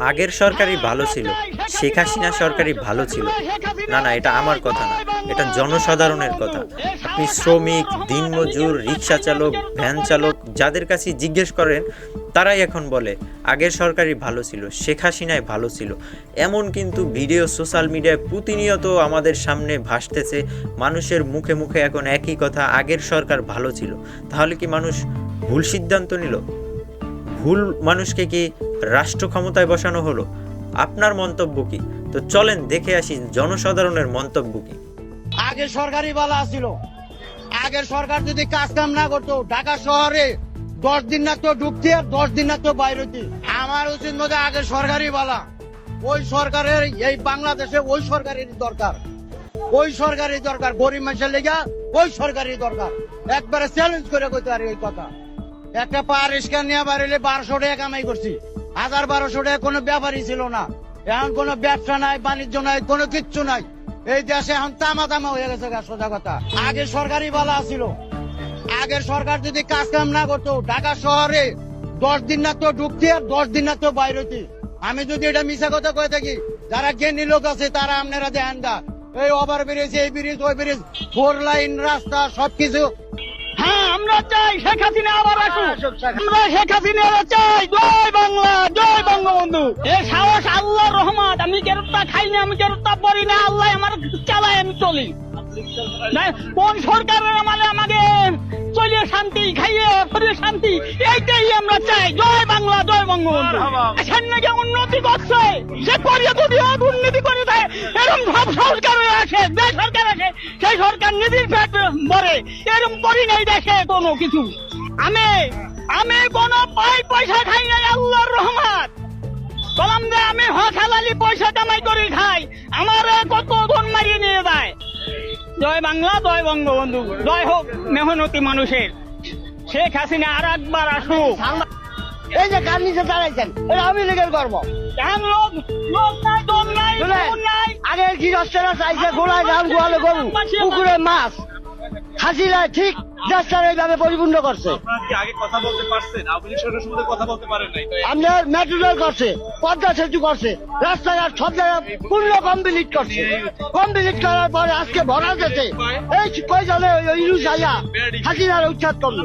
আগের সরকারই ভালো ছিল, শেখ হাসিনা সরকারই ভালো ছিল। না না, এটা আমার কথা না, এটা জনসাধারণের কথা। আপনি শ্রমিক, দিনমজুর, রিক্সা চালক, ভ্যান চালক, যাদের কাছে জিজ্ঞেস করেন, তারাই এখন বলে, আগের সরকারই ভালো ছিল, শেখ হাসিনায় ভালো ছিল। এমন কিন্তু ভিডিও সোশ্যাল মিডিয়ায় প্রতিনিয়ত আমাদের সামনে ভাসতেছে, মানুষের মুখে মুখে এখন একই কথা, আগের সরকার ভালো ছিল। তাহলে কি মানুষ ভুল সিদ্ধান্ত নিল? ভুল মানুষকে কি রাষ্ট্র ক্ষমতায় বসানো হলো। আপনার মন্তব্য কি? তো চলেন দেখে আসি জনসাধারণের মন্তব্য কি। আগে সরকারি বালা ছিল। আগের সরকার যদি কাজ কাম না করতো, ঢাকা শহরে দশ দিন না তো ঢুকতে আর দশ দিন না তো বাইরতি আমার উচিত মধ্যে আগে সরকারি বালা। ওই সরকারের, এই বাংলাদেশে ওই সরকারের দরকার। ওই সরকারি দরকার। গরিব মানুষের লেগা ওই সরকারি দরকার। একবারে চ্যালেঞ্জ করে কইতে পারি এই কথা। একটা পার স্ক্যান নিয়ে বাড়িলে বারোশো টাকা কামাই করছি। হাজার বারোশো টাকা কোনো ব্যাপারই ছিল না। এখন কোনো ব্যবসা নাই, বাণিজ্য নাই, কোনো কিচ্ছু নাই। এই দেশে এখন তামা তামা হয়ে গেছে সোজা কথা। আগে সরকারি বালা ছিল আগের সরকার যদি কাজ কাম না করতো, ঢাকা শহরে দশ দিন না তো ঢুকতি আর দশ দিন না তো বাইরতি আমি যদি এটা মিশা কথা কয়ে থাকি, যারা জ্ঞানী লোক আছে, তারা আপনারা দেন দা এই ওভার ব্রিজ, এই ব্রিজ, ওই ব্রিজ, ফোর লাইন, রাস্তা, সবকিছু। হ্যাঁ আমরা চাই শেখ হাসিনা আমরা শেখ চাই। জয় বাংলা জয় বঙ্গবন্ধু। এ সাহস আল্লাহ রহমত। আমি খাই না আমি কেরতা পড়ি না আল্লাহ আমার চালায় আমি চলি। কোন সরকারের মানে আমাকে চলিয়ে শান্তি খাইয়ে শান্তি এইটাই আমরা চাই। জয় বাংলা জয় বঙ্গবন্ধু। সামনে উন্নতি করছে সে করিয়ে যদি দুর্নীতি করে দেয় এরকম সব সরকার আসে যে সরকার আসে সেই সরকার নিজের পেট ভরে এরকম করি নাই দেখে কোনো কিছু। আমি আমি কোনো পাই পয়সা খাই নাই আল্লাহর রহমত। বললাম যে আমি হসালালি পয়সা কামাই করে খাই আমার কত ধন মারিয়ে নিয়ে যায়। জয় বাংলা জয় বঙ্গবন্ধু জয় হোক মেহনতি মানুষের। শেখ হাসিনা আর একবার আসুক। এই যে কার নিচে দাঁড়াইছেন এটা আমি লীগের গর্ব। লোক লোক নাই দম নাই আগে গৃহস্থরা চাইছে গোলায় ধান গোয়ালে গরু পুকুরে মাছ হাসিলা ঠিক দেশটার এইভাবে পরিপূর্ণ করছে। আপনারা কি আগে কথা বলতে পারছেন? আওয়ামী লীগ সরকারের সম্বন্ধে কথা বলতে পারেন নাই? তো আপনার মেট্রো করছে পদ্মা সেতু করছে রাস্তাঘাট সব জায়গায় পূর্ণ কমপ্লিট করছে। কমপ্লিট করার পরে আজকে ভরা যেতে এই কই জানে ইরু সাইয়া হাসিনার উচ্ছেদ করল।